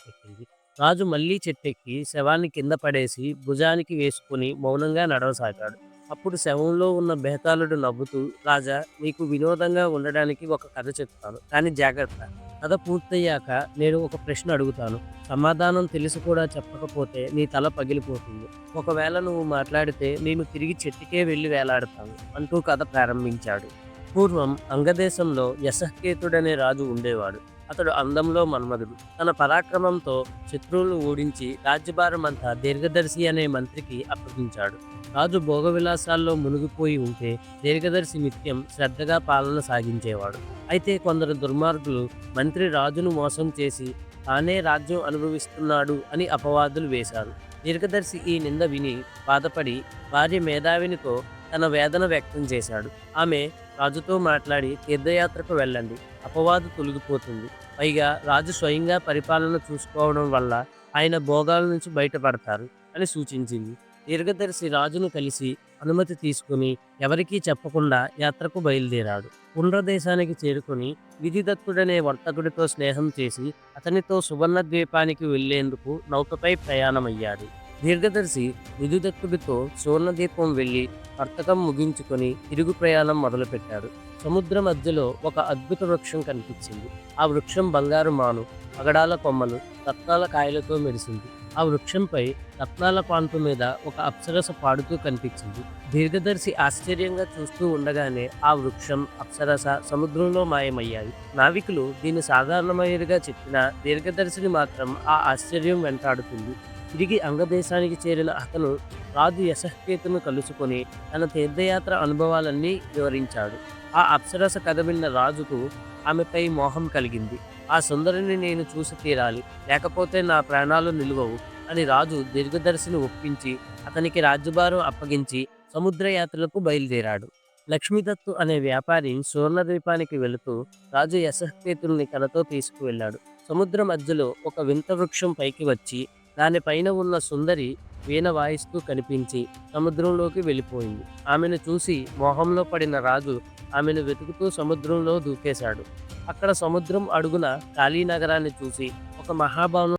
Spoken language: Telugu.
చెట్టెక్కింది. రాజు మళ్ళీ చెట్టెక్కి శవాన్ని కింద పడేసి భుజానికి వేసుకుని మౌనంగా నడవసాగాడు. అప్పుడు శవంలో ఉన్న బేతాళుడు నవ్వుతూ రాజా నీకు వినోదంగా ఉండడానికి ఒక కథ చెప్తాను. కానీ జాగ్రత్త. కథ పూర్తయ్యాక నేను ఒక ప్రశ్న అడుగుతాను. సమాధానం తెలిసి కూడా చెప్పకపోతే నీ తల పగిలిపోతుంది. ఒకవేళ నువ్వు మాట్లాడితే నేను తిరిగి చెట్టుకే వెళ్ళి వేలాడతాను అంటూ కథ ప్రారంభించాడు. పూర్వం అంగదేశంలో యశకేతుడనే రాజు ఉండేవాడు. అతడు అందంలో మన్మధుడు. తన పరాక్రమంతో శత్రువులు ఓడించి రాజ్యభారం అంతా దీర్ఘదర్శి అనే మంత్రికి అప్పగించాడు. రాజు భోగవిలాసాల్లో మునిగిపోయి ఉంటే దీర్ఘదర్శి నిత్యం శ్రద్ధగా పాలన సాగించేవాడు. అయితే కొందరు దుర్మార్గులు మంత్రి రాజును మోసం చేసి తానే రాజ్యం అనుభవిస్తున్నాడు అని అపవాదులు వేశారు. దీర్ఘదర్శి ఈ నింద విని బాధపడి భార్య మేధావినితో తన వేదన వ్యక్తం చేశాడు. ఆమె రాజుతో మాట్లాడి తీర్థయాత్రకు వెళ్ళండి. అపవాదు తొలగిపోతుంది. పైగా రాజు స్వయంగా పరిపాలన చూసుకోవడం వల్ల ఆయన భోగాల నుంచి బయటపడతారు అని సూచించింది. దీర్ఘదర్శి రాజును కలిసి అనుమతి తీసుకుని ఎవరికీ చెప్పకుండా యాత్రకు బయలుదేరాడు. పుండ్రదేశానికి చేరుకుని విధిదత్తుడనే వర్తకుడితో స్నేహం చేసి అతనితో సువర్ణ ద్వీపానికి వెళ్ళేందుకు నౌకపై ప్రయాణమయ్యాడు. దీర్ఘదర్శి విధిదత్తుడితో సువర్ణదీపం వెళ్ళి వర్తకం ముగించుకొని తిరుగు ప్రయాణం మొదలుపెట్టాడు సముద్ర మధ్యలో ఒక అద్భుత వృక్షం కనిపించింది. ఆ వృక్షం బంగారు మాను అగడాల కొమ్మలు రత్నాల కాయలతో మెరిసింది. ఆ వృక్షంపై రత్నాల పాన్పు మీద ఒక అప్సరస పాడుతూ కనిపించింది. దీర్ఘదర్శి ఆశ్చర్యంగా చూస్తూ ఉండగానే ఆ వృక్షం అప్సరస సముద్రంలో మాయమయ్యాయి. నావికులు దీన్ని సాధారణమైనదిగా చెప్పినా దీర్ఘదర్శిని మాత్రం ఆ ఆశ్చర్యం వెంటాడుతుంది. తిరిగి అంగదేశానికి చేరిన అతను రాజు యశకేతును కలుసుకొని తన తీర్థయాత్ర అనుభవాలన్నీ వివరించాడు. ఆ అప్సరస కథ విన్న రాజుకు ఆమెపై మోహం కలిగింది. ఆ సుందరిని నేను చూసి తీరాలి. లేకపోతే నా ప్రాణాలు నిలువవు అని రాజు దీర్ఘదర్శిని ఒప్పించి అతనికి రాజ్యభారం అప్పగించి సముద్రయాత్రలకు బయలుదేరాడు. లక్ష్మీదత్తు అనే వ్యాపారి సువర్ణద్వీపానికి వెళుతూ రాజు యశహకేతుల్ని కలతో తీసుకువెళ్ళాడు. సముద్ర మధ్యలో ఒక వింత వృక్షం పైకి వచ్చి దానిపైన ఉన్న సుందరి వీణ వాయిస్తూ కనిపించి సముద్రంలోకి వెళ్ళిపోయింది. ఆమెను చూసి మోహంలో పడిన రాజు ఆమెను వెతుకుతూ సముద్రంలో దూకేశాడు. అక్కడ సముద్రం అడుగున కాళీ నగరాన్ని చూసి ఒక మహాభావం